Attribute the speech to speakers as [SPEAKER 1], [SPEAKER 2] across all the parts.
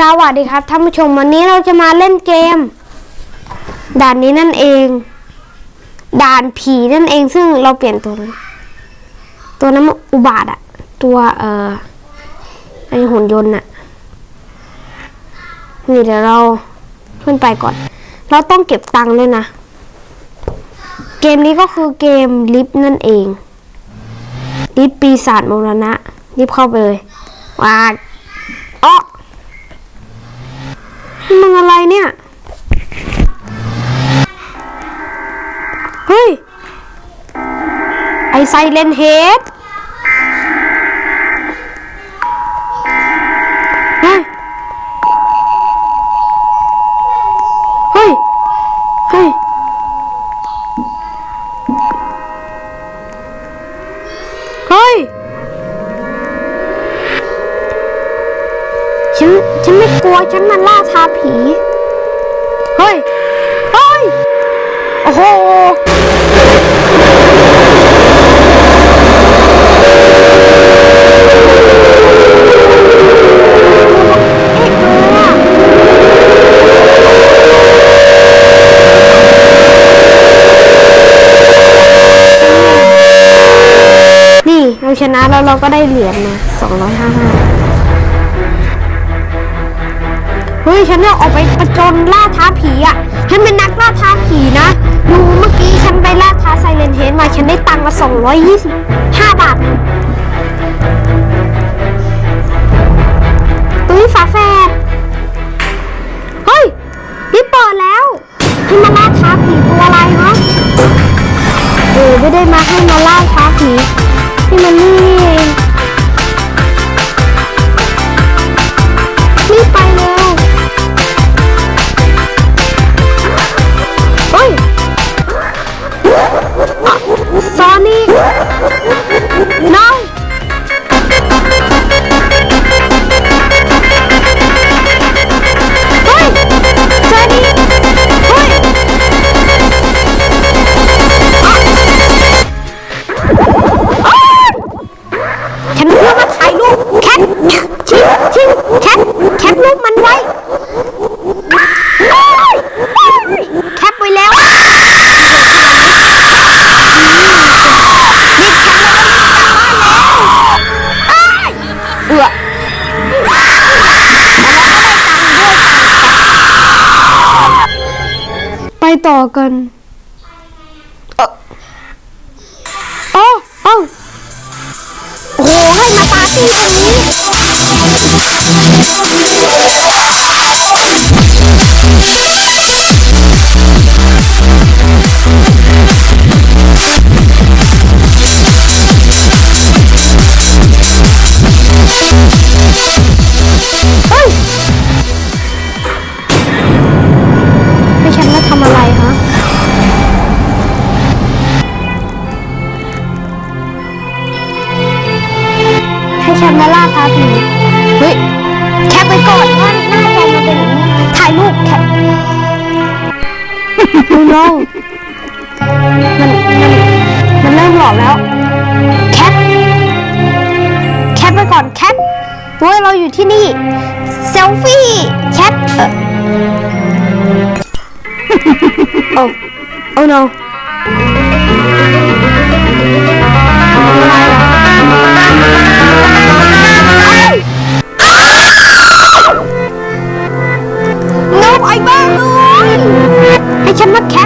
[SPEAKER 1] สวัสดีครับท่านผู้ชมวันนี้เราจะมาเล่นเกม ด่านนี้นั่นเอง ด่านผีนั่นเองซึ่งเราเปลี่ยนตัว ตัวนั้นอุบาทอะตัวเอ่อไอหุ่นยนต์อะนี่เดี๋ยวเราขึ้นไปก่อน เราต้องเก็บตังค์ด้วยนะ เกมนี้ก็คือเกมลิฟต์นั่นเองลิฟต์ปีศาจมรณะรีบเข้าไปเลยว้าอ๊อ มึงอะไรเนี่ย เฮ้ย ไอไซเลนเฮด นะ แล้วเราก็ได้เหรียญมาสองร้อยห้าห้าเฮ้ย ฉันเนี่ยออกไปประจนล่าท้าผีอะ ฉันเป็นนักล่าท้าผีนะ ดูเมื่อกี้ฉันไปล่าท้าไซเลนเฮดมา ฉันได้ตังค์มา225บาทตุ้ยฝาแฝดเฮ้ยนี่เปิดแล้วให้มาล่าท้าผีตัวอะไรเนาะเออไม่ได้มาให้มาล่าท้าผี ให้ ต่อกัน ดูน้องมันมันมันเริ่มหลอกแล้ว แคป แคปไปก่อนแคปเว้ยเราอยู่ที่นี่ เซลฟี่แคปเออโอ้โอ้ no ใ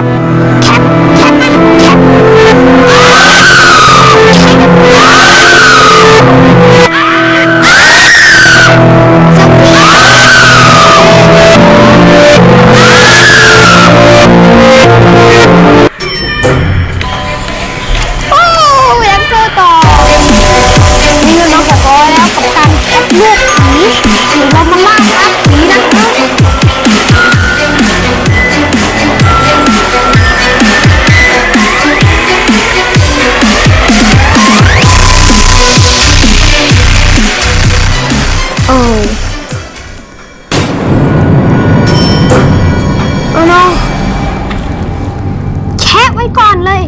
[SPEAKER 1] ก่อนเลย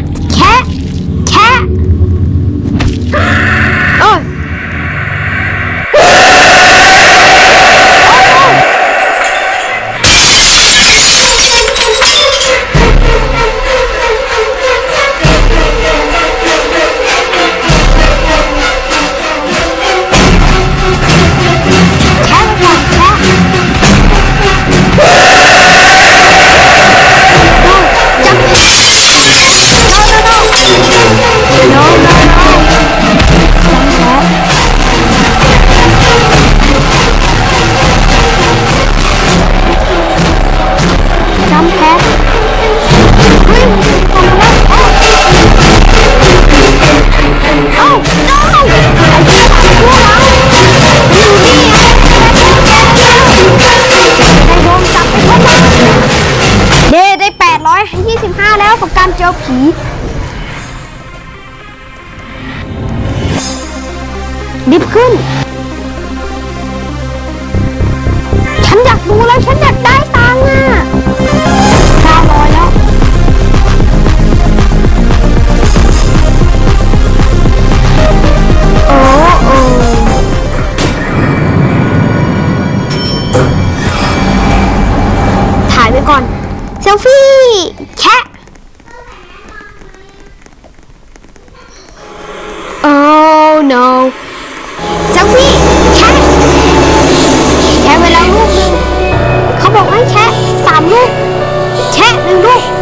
[SPEAKER 1] ขึ้น แค่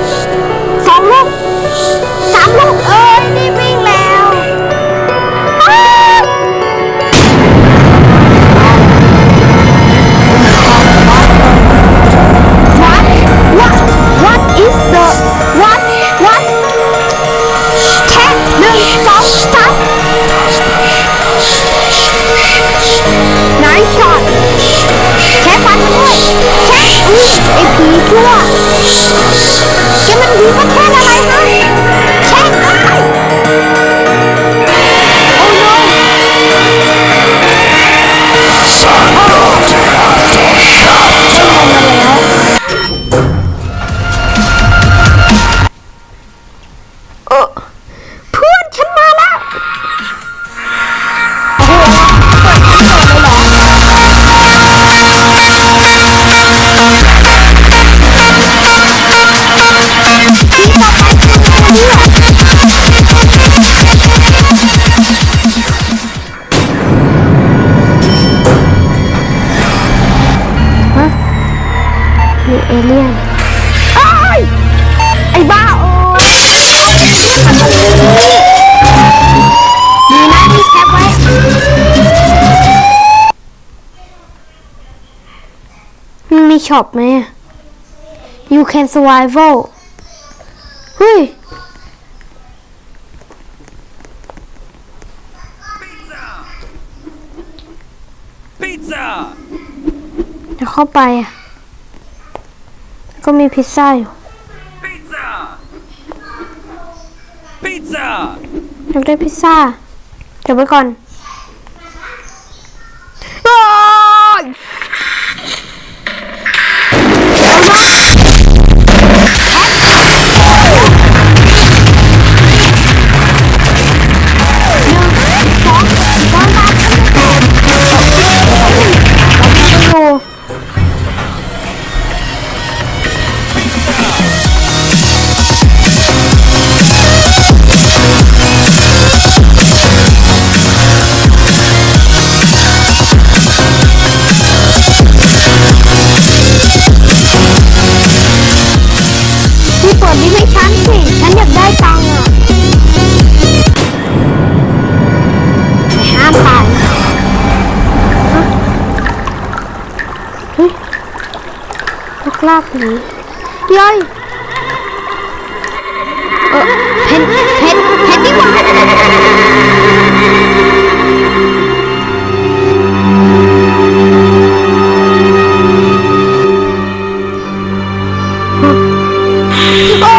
[SPEAKER 1] มีเอเลี่ยนไอ้ไอ้บ้าโอ้ดีนะที่แคปไว้มันมีช็อปไหม You can survival เฮ้ยจะเข้าไปอะ ก็มีพิซซ่าอยู่
[SPEAKER 2] Pizza Pizza
[SPEAKER 1] อยากได้พิซซ่าเก็บไว้ก่อน ra nhỉ đi ơi ờ, hết, hết, hết đi qua Oh!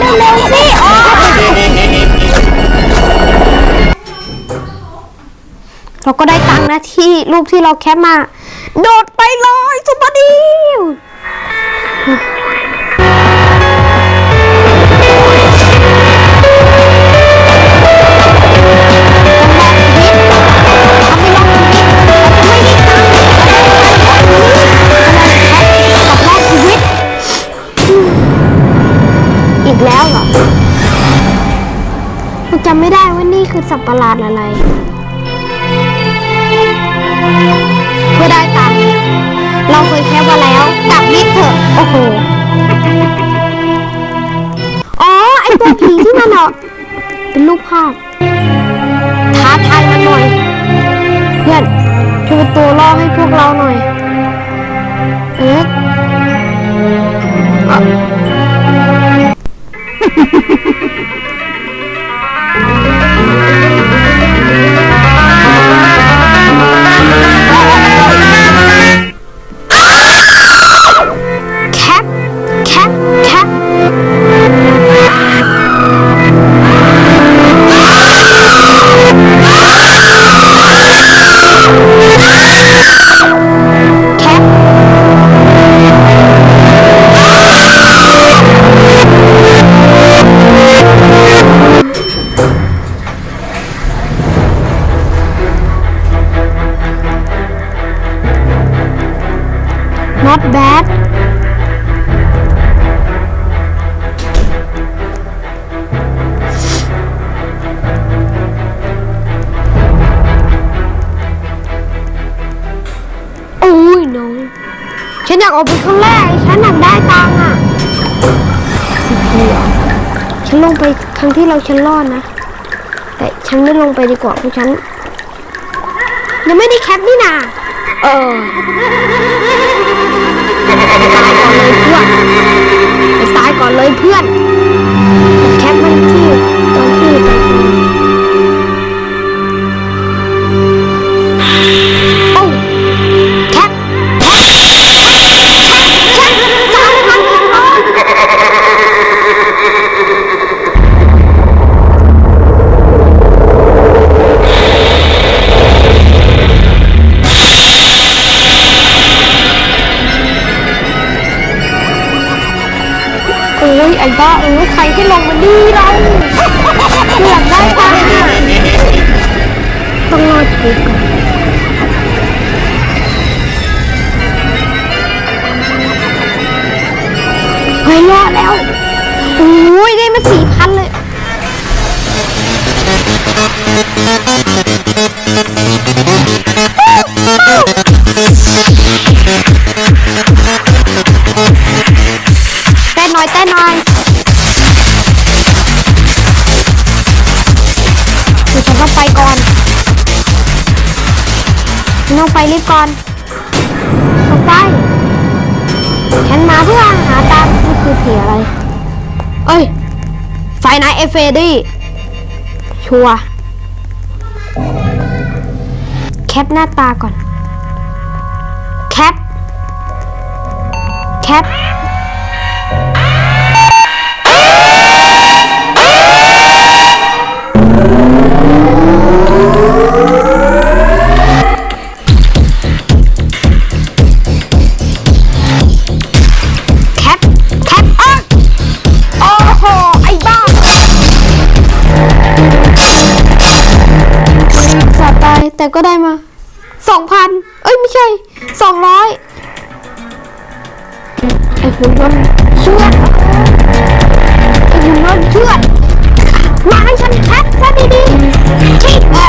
[SPEAKER 1] เร็วๆสิโอ้เราก็ได้ตังค์นะที่รูปที่เราแคปมา โดดไปเลยสุปดี แล้วเหรอมันจำไม่ได้ว่านี่คือสับประหลาดอะไร เพื่อได้ตังเราเคยแคบมาแล้วกลับรีบเถอะ โอ้โห อ๋อ ไอตัวผีที่มันออกเป็นรูปภาพท้าทายมันหน่อย เพื่อนช่วยเป็นตัวล่อให้พวกเราหน่อย เอ๊ะ นอยากออกไปข้างแรก ฉันอยากได้ตังอะสิบเหรอฉันลงไปครั้งที่เราฉันรอดนะ แต่ฉันไม่ลงไปดีกว่าเพราะฉัน ยังไม่ได้แคปนี่นาเออตายก่อนเลยเพื่อนไปตายก่อนเลยเพื่อน อุ้ยได้มาสี่พันเลยัว แคปหน้าตาก่อน แคป แคป หุ่นยนต์เชือไอ้หุ่นยนต์เชือมาให้ฉันแคบซะดีๆที่แล้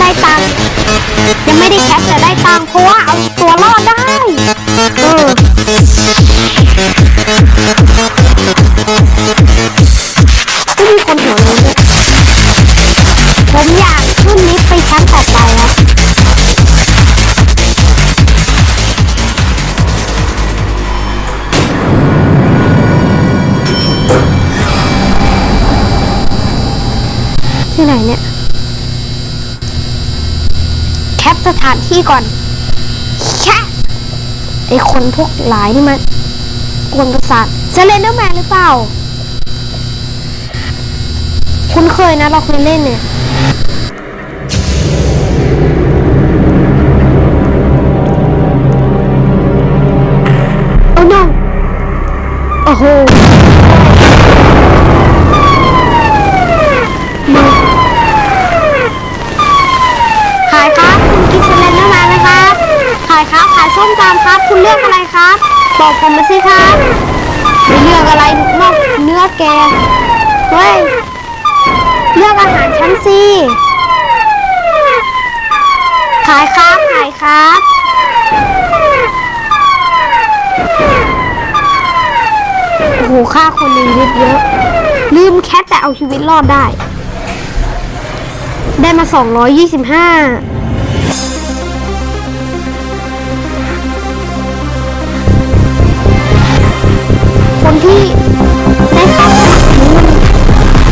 [SPEAKER 1] ได้ตังค์ยังไม่ได้แคปแต่ได้ตังค์เพราะว่าเอาตัวรอดได้ เออ สถานที่ก่อนแค่ไอคนพวกหลายนี่มันกวนประสาทเซเล่นเดอร์แมนหรือเปล่า คุ้นเคยนะเราเคยเล่นเนี่ยโอ้ no โอ้โหมือขายครัายครับขายส้มตำครับ คุณเลือกอะไรครับ บอกผมมาสิครับไม่เลือกอะไรนอกเนื้อแกเฮ้ยเลือกอาหารชั้นสิขายครับขายครับโอ้โหค่าคนในชีวิตเยอะลืมแคทแต่เอาชีวิตรอดได้ ได้มา 225 คนที่ได้เข้าสมัครนี้น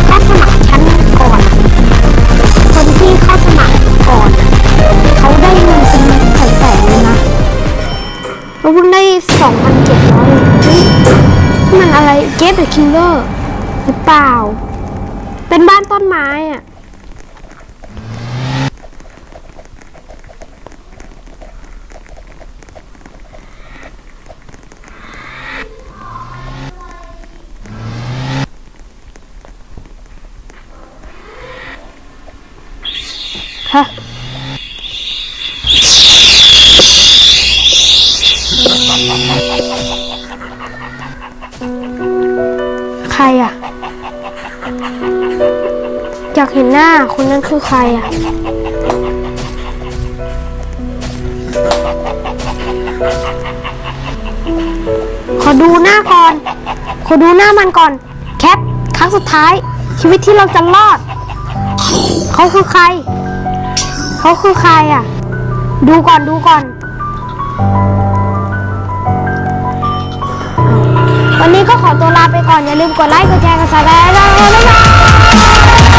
[SPEAKER 1] เข้าสมัครชั้นก่อน คนที่เข้าสมัครก่อน เขาได้เงินเป็นแสนๆเลยนะเราเพิ่งได้2,700เฮ้อยนี่มันอะไร Get the Killer หรือเปล่า เป็นบ้านต้นไม้อะ ใครอะ อยากเห็นหน้าคนนั้นคือใครอะ ขอดูหน้าก่อน ขอดูหน้ามันก่อน แคปครั้งสุดท้าย ชีวิตที่เราจะรอด เขาคือใคร เขาคือใครอะ ดูก่อนดูก่อน วันนี้ก็ขอตัวลาไปก่อนอย่าลืมกดไลค์กดแชร์กดซับสไครต์ด้วยนะ